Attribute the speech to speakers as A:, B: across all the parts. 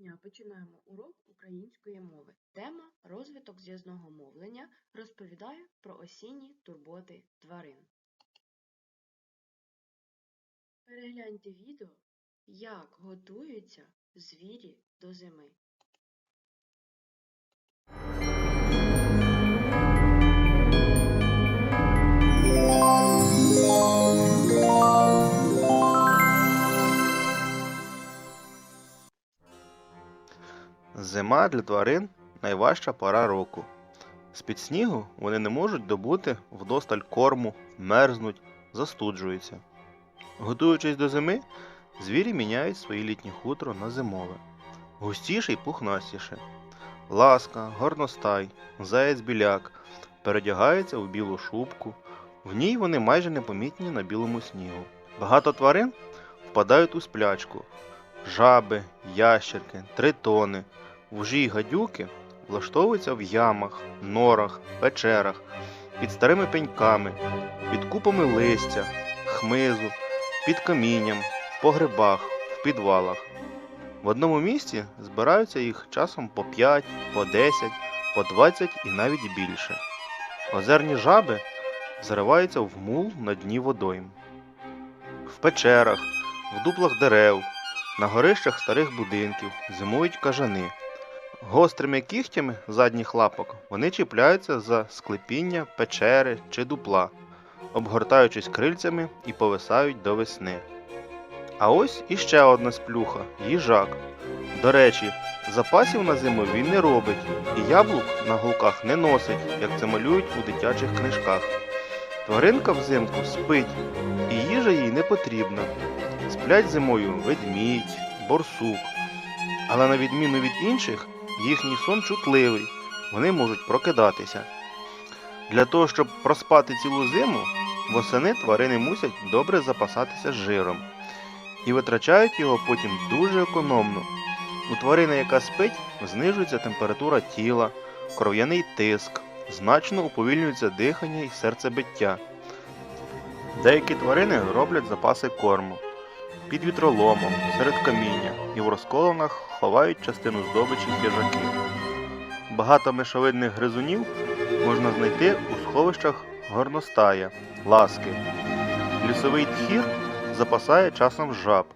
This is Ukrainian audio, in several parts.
A: дня починаємо урок української мови. Тема розвиток зв'язного мовлення розповідає про осінні турботи тварин. Перегляньте відео, як готуються звірі до зими.
B: Зима для тварин найважча пора року. З-під снігу вони не можуть добути вдосталь корму, мерзнуть, застуджуються. Готуючись до зими, звірі міняють своє літнє хутро на зимове, густіше й пухнастіше. Ласка, горностай, заєць біляк передягаються у білу шубку. В ній вони майже непомітні на білому снігу. Багато тварин впадають у сплячку. Жаби, ящерки, тритони, вужі й гадюки влаштовуються в ямах, норах, печерах, під старими пеньками, під купами листя, хмизу, під камінням, в погребах, в підвалах. В одному місці збираються їх часом по 5, по 10, по 20 і навіть більше. Озерні жаби зариваються в мул на дні водойм. В печерах, в дуплах дерев, на горищах старих будинків зимують кажани. Гострими кігтями задніх лапок вони чіпляються за склепіння, печери чи дупла, обгортаючись крильцями і повисають до весни. А ось іще одна сплюха їжак. До речі, запасів на зиму він не робить і яблук на гулках не носить, як це малюють у дитячих книжках. Тваринка взимку спить, і їжа їй не потрібна. Сплять зимою ведмідь, борсук. Але на відміну від інших, їхній сон чутливий, вони можуть прокидатися. Для того, щоб проспати цілу зиму, восени тварини мусять добре запасатися жиром і витрачають його потім дуже економно. У тварини, яка спить, знижується температура тіла, кров'яний тиск, значно уповільнюється дихання і серцебиття. Деякі тварини роблять запаси корму під вітроломом, серед каміння і в розколинах ховають частину здобичі хижаків. Багато мишовидних гризунів можна знайти у сховищах горностая, ласки. Лісовий тхір запасає часом жаб.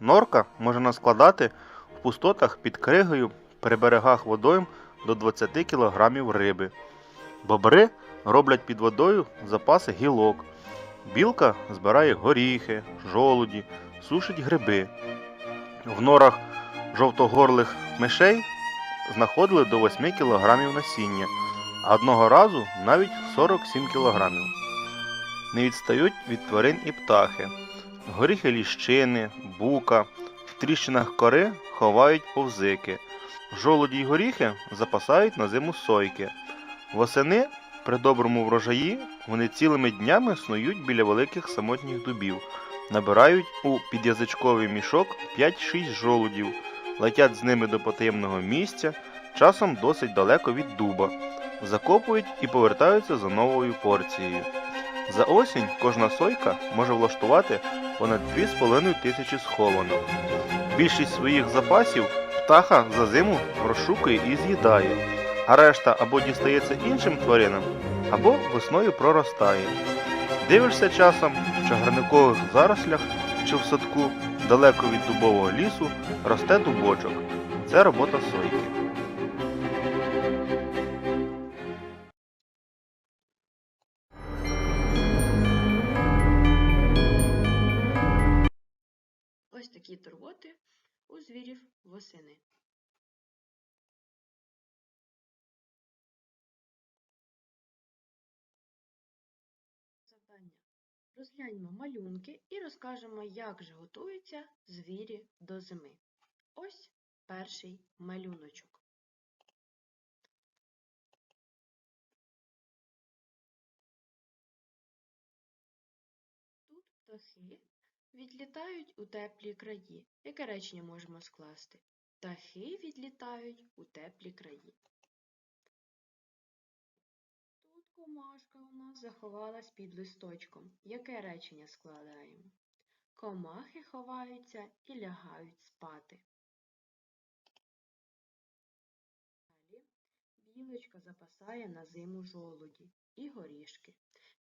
B: Норка може наскладати в пустотах під кригою при берегах водойм до 20 кг риби. Бобри роблять під водою запаси гілок. Білка збирає горіхи, жолуді, сушить гриби. В норах жовтогорлих мишей знаходили до 8 кг насіння, а одного разу навіть 47 кг. Не відстають від тварин і птахи. Горіхи ліщини, бука, в тріщинах кори ховають повзики. Жолуді й горіхи запасають на зиму сойки. Восени при доброму врожаї вони цілими днями снують біля великих самотніх дубів, набирають у підязичковий мішок 5-6 жолудів, летять з ними до потаємного місця, часом досить далеко від дуба, закопують і повертаються за новою порцією. За осінь кожна сойка може влаштувати понад 2,5 тисячі схованок. Більшість своїх запасів птаха за зиму розшукує і з'їдає, а решта або дістається іншим тваринам, або весною проростає. Дивишся часом в чагарникових зарослях чи в садку, далеко від дубового лісу, росте дубочок. Це робота сойки.
A: Ось такі турботи у звірів восени. Розгляньмо малюнки і розкажемо, як же готуються звірі до зими. Ось перший малюночок. Тут птахи відлітають у теплі краї. Яке речення можемо скласти? Птахи відлітають у теплі краї. Комашка у нас заховалась під листочком. Яке речення складаємо? Комахи ховаються і лягають спати. Далі білочка запасає на зиму жолуді і горішки.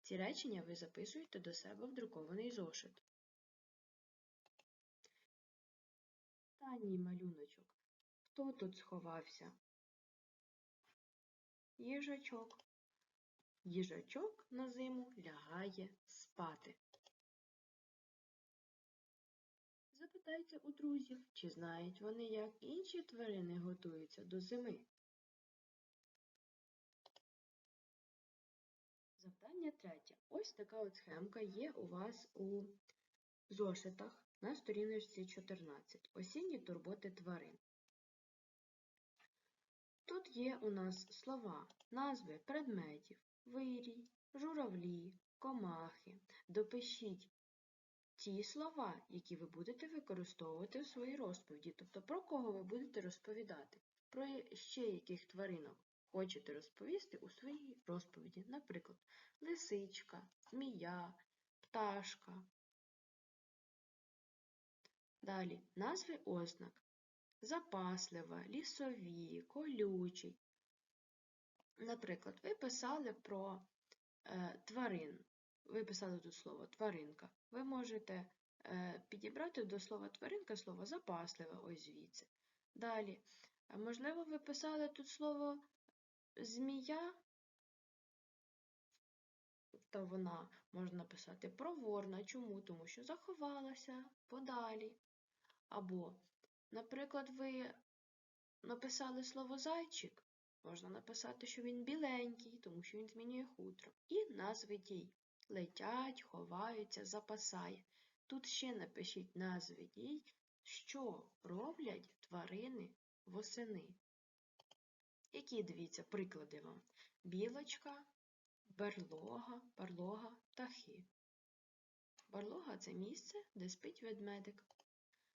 A: Ці речення ви записуєте до себе в друкований зошит. Останній малюночок. Хто тут сховався? Їжачок. Їжачок на зиму лягає спати. Запитайте у друзів, чи знають вони, як інші тварини готуються до зими. Завдання третє. Ось така от схемка є у вас у зошитах на сторіночці 14. Осінні турботи тварин. Тут є у нас слова, назви предметів, вирій, журавлі, комахи. Допишіть ті слова, які ви будете використовувати в своїй розповіді. Тобто про кого ви будете розповідати, про ще яких тваринок хочете розповісти у своїй розповіді. Наприклад, лисичка, змія, пташка. Далі назви ознак. Запаслива, лісові, колючий. Наприклад, ви писали про е, тварин. Ви писали тут слово тваринка. Ви можете е, підібрати до слова тваринка слово запаслива, ось звідси. Далі, можливо, ви писали тут слово змія, то вона можна написати проворна. Чому? Тому що заховалася подалі. Або, наприклад, ви написали слово зайчик, можна написати, що він біленький, тому що він змінює хутро. І назви дій. Летять, ховаються, запасає. Тут ще напишіть назви дій, що роблять тварини восени. Які, дивіться, приклади вам? Білочка, берлога, барлога, птахи. Барлога це місце, де спить ведмедик.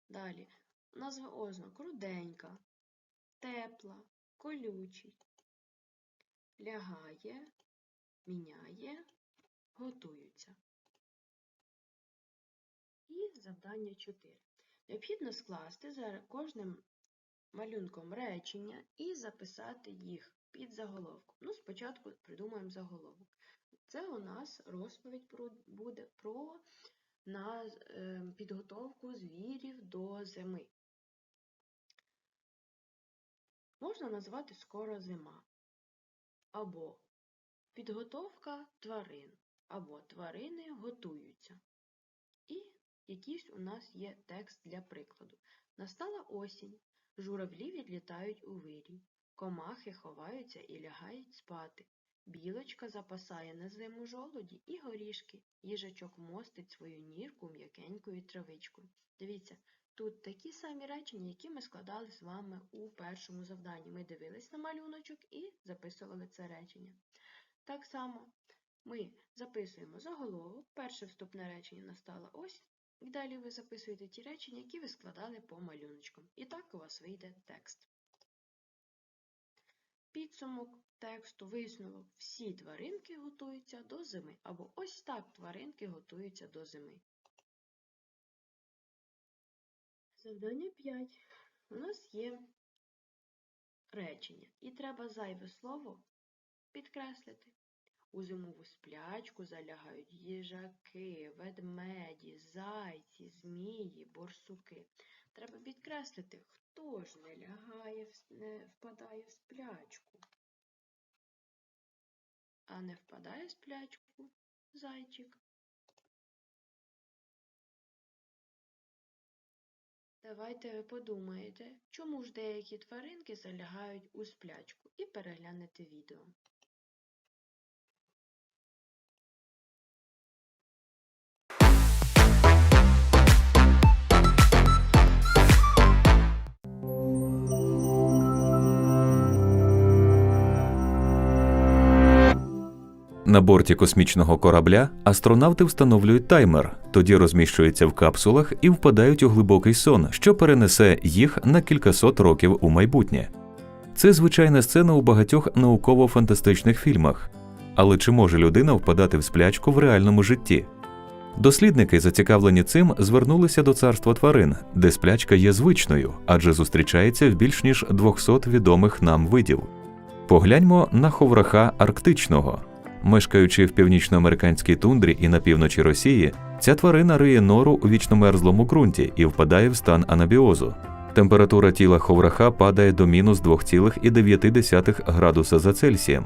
A: Далі назва ознак руденька, тепла, колючий, лягає, міняє, готуються. І завдання 4. Необхідно скласти за кожним малюнком речення і записати їх під заголовком. Ну, спочатку придумаємо заголовок. Це у нас розповідь про, буде про на е, підготовку звірів до зими. Можна назвати скоро зима, або підготовка тварин, або тварини готуються. І якийсь у нас є текст для прикладу. Настала осінь, журавлі відлітають у вирій, комахи ховаються і лягають спати. Білочка запасає на зиму жолуді і горішки. Їжачок мостить свою нірку м'якенькою травичкою. Дивіться, тут такі самі речення, які ми складали з вами у першому завданні. Ми дивились на малюночок і записували це речення. Так само ми записуємо заголовок, перше вступне речення настала ось, і далі ви записуєте ті речення, які ви складали по малюночкам. І так у вас вийде текст. Підсумок тексту, висновок. Всі тваринки готуються до зими. Або ось так тваринки готуються до зими. Завдання 5. У нас є речення. І треба зайве слово підкреслити. У зимову сплячку залягають їжаки, ведмеді, зайці, змії, борсуки. Треба підкреслити, хто ж не лягає, не впадає в сплячку. А не впадає в сплячку зайчик. Давайте ви подумаєте, чому ж деякі тваринки залягають у сплячку і переглянете відео.
C: На борті космічного корабля астронавти встановлюють таймер, тоді розміщуються в капсулах і впадають у глибокий сон, що перенесе їх на кількасот років у майбутнє. Це звичайна сцена у багатьох науково-фантастичних фільмах. Але чи може людина впадати в сплячку в реальному житті? Дослідники, зацікавлені цим, звернулися до царства тварин, де сплячка є звичною, адже зустрічається в більш ніж 200 відомих нам видів. Погляньмо на ховраха арктичного. Мешкаючи в північноамериканській тундрі і на півночі Росії, ця тварина риє нору у вічномерзлому ґрунті і впадає в стан анабіозу. Температура тіла ховраха падає до мінус 2,9 градуса за Цельсієм.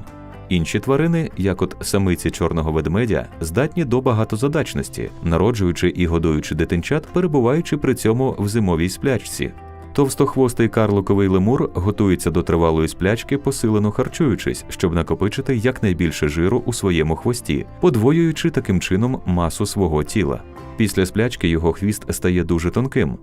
C: Інші тварини, як от самиці чорного ведмедя, здатні до багатозадачності, народжуючи і годуючи дитинчат, перебуваючи при цьому в зимовій сплячці. Товстохвостий карликовий лемур готується до тривалої сплячки, посилено харчуючись, щоб накопичити якнайбільше жиру у своєму хвості, подвоюючи таким чином масу свого тіла. Після сплячки його хвіст стає дуже тонким.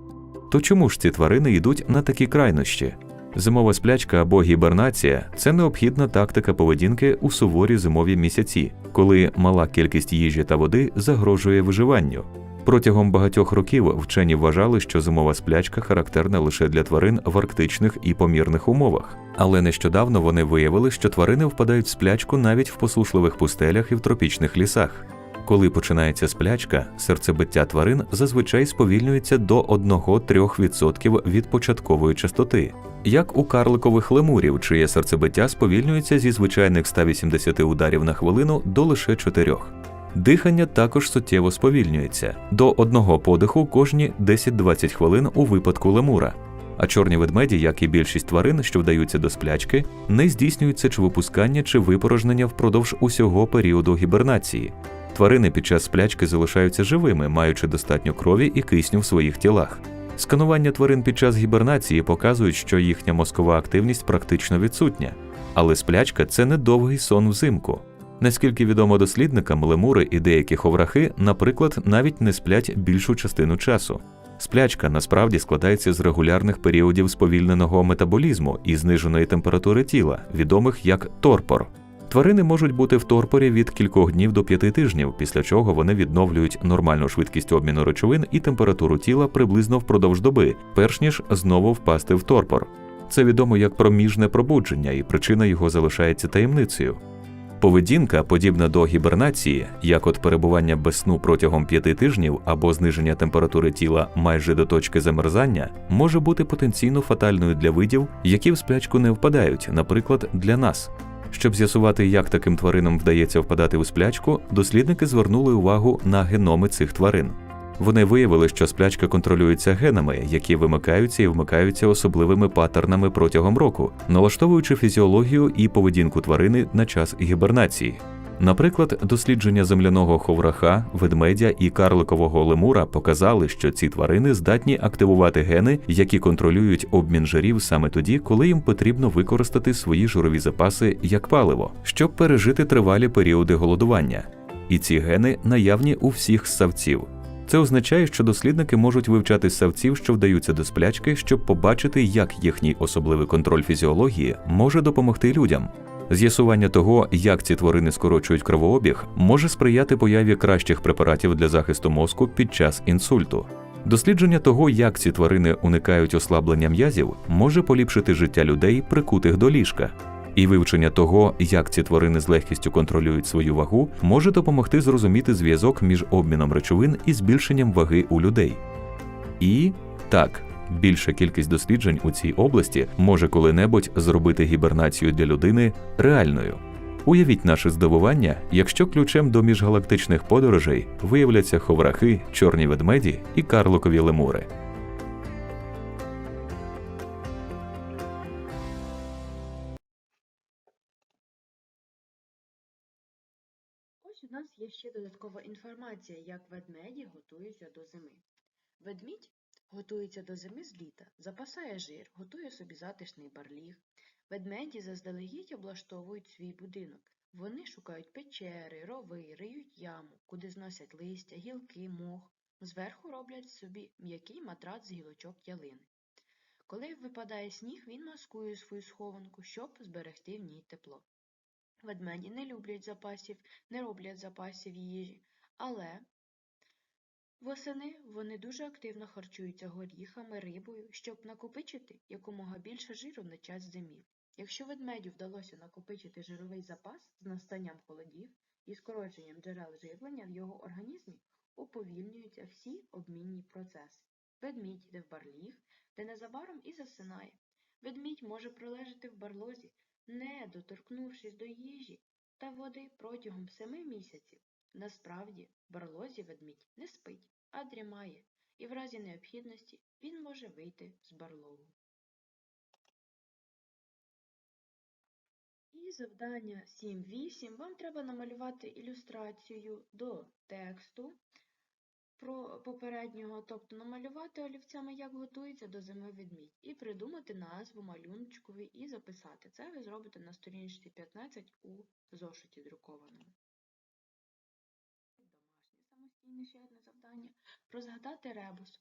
C: То чому ж ці тварини йдуть на такі крайнощі? Зимова сплячка або гібернація це необхідна тактика поведінки у суворі зимові місяці, коли мала кількість їжі та води загрожує виживанню. Протягом багатьох років вчені вважали, що зимова сплячка характерна лише для тварин в арктичних і помірних умовах. Але нещодавно вони виявили, що тварини впадають в сплячку навіть в посушливих пустелях і в тропічних лісах. Коли починається сплячка, серцебиття тварин зазвичай сповільнюється до 1-3% від початкової частоти, як у карликових лемурів, чиє серцебиття сповільнюється зі звичайних 180 ударів на хвилину до лише 4. Дихання також суттєво сповільнюється до одного подиху кожні 10-20 хвилин у випадку лемура. А чорні ведмеді, як і більшість тварин, що вдаються до сплячки, не здійснюють сечовипускання чи випорожнення впродовж усього періоду гібернації. Тварини під час сплячки залишаються живими, маючи достатньо крові і кисню в своїх тілах. Сканування тварин під час гібернації показують, що їхня мозкова активність практично відсутня, але сплячка це не довгий сон взимку. Наскільки відомо дослідникам, лемури і деякі ховрахи, наприклад, навіть не сплять більшу частину часу. Сплячка насправді складається з регулярних періодів сповільненого метаболізму і зниженої температури тіла, відомих як торпор. Тварини можуть бути в торпорі від кількох днів до п'яти тижнів, після чого вони відновлюють нормальну швидкість обміну речовин і температуру тіла приблизно впродовж доби, перш ніж знову впасти в торпор. Це відомо як проміжне пробудження, і причина його залишається таємницею. Поведінка, подібна до гібернації, як от перебування без сну протягом п'яти тижнів або зниження температури тіла майже до точки замерзання, може бути потенційно фатальною для видів, які в сплячку не впадають, наприклад, для нас. Щоб з'ясувати, як таким тваринам вдається впадати у сплячку, дослідники звернули увагу на геноми цих тварин. Вони виявили, що сплячка контролюється генами, які вимикаються і вмикаються особливими паттернами протягом року, налаштовуючи фізіологію і поведінку тварини на час гібернації. Наприклад, дослідження земляного ховраха, ведмедя і карликового лемура показали, що ці тварини здатні активувати гени, які контролюють обмін жирів саме тоді, коли їм потрібно використати свої жирові запаси як паливо, щоб пережити тривалі періоди голодування. І ці гени наявні у всіх ссавців. Це означає, що дослідники можуть вивчати ссавців, що вдаються до сплячки, щоб побачити, як їхній особливий контроль фізіології може допомогти людям. З'ясування того, як ці тварини скорочують кровообіг, може сприяти появі кращих препаратів для захисту мозку під час інсульту. Дослідження того, як ці тварини уникають ослаблення м'язів, може поліпшити життя людей, прикутих до ліжка. І вивчення того, як ці тварини з легкістю контролюють свою вагу, може допомогти зрозуміти зв'язок між обміном речовин і збільшенням ваги у людей. І так, більша кількість досліджень у цій області може коли-небудь зробити гібернацію для людини реальною. Уявіть наше здивування, якщо ключем до міжгалактичних подорожей виявляться ховрахи, чорні ведмеді і карликові лемури.
A: Ще додаткова інформація, як ведмеді готуються до зими. Ведмідь готується до зими з літа, запасає жир, готує собі затишний барліг. Ведмеді заздалегідь облаштовують свій будинок. Вони шукають печери, рови, риють яму, куди зносять листя, гілки, мох. Зверху роблять собі м'який матрац з гілочок ялини. Коли випадає сніг, він маскує свою схованку, щоб зберегти в ній тепло. Ведмеді не люблять запасів, не роблять запасів їжі, але восени вони дуже активно харчуються горіхами, рибою, щоб накопичити якомога більше жиру на час зимів. Якщо ведмедю вдалося накопичити жировий запас з настанням холодів і скороченням джерел живлення в його організмі, уповільнюються всі обмінні процеси. Ведмідь йде в барліг, де незабаром і засинає. Ведмідь може пролежати в барлозі не доторкнувшись до їжі та води протягом семи місяців. Насправді, барлозі ведмідь не спить, а дрімає, і в разі необхідності він може вийти з барлогу. І завдання 7.8 вам треба намалювати ілюстрацію до тексту про попереднього, тобто намалювати олівцями, як готується до зими ведмідь, і придумати назву малюночкові і записати. Це ви зробите на сторінці 15 у зошиті друкованому. Домашнє самостійне ще одне завдання. Розгадати ребус.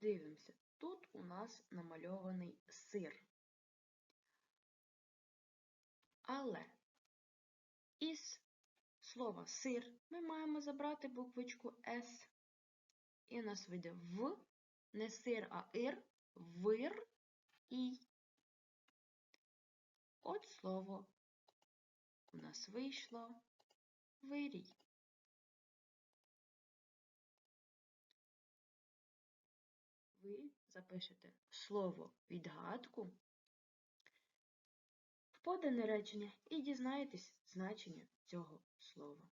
A: Дивимося. Тут у нас намальований сир. Але із слова сир ми маємо забрати буквочку С. І у нас вийде В, не сир, а ир, вир і. От слово у нас вийшло вирій. Ви запишете слово відгадку подане речення і дізнаєтесь значення цього слова.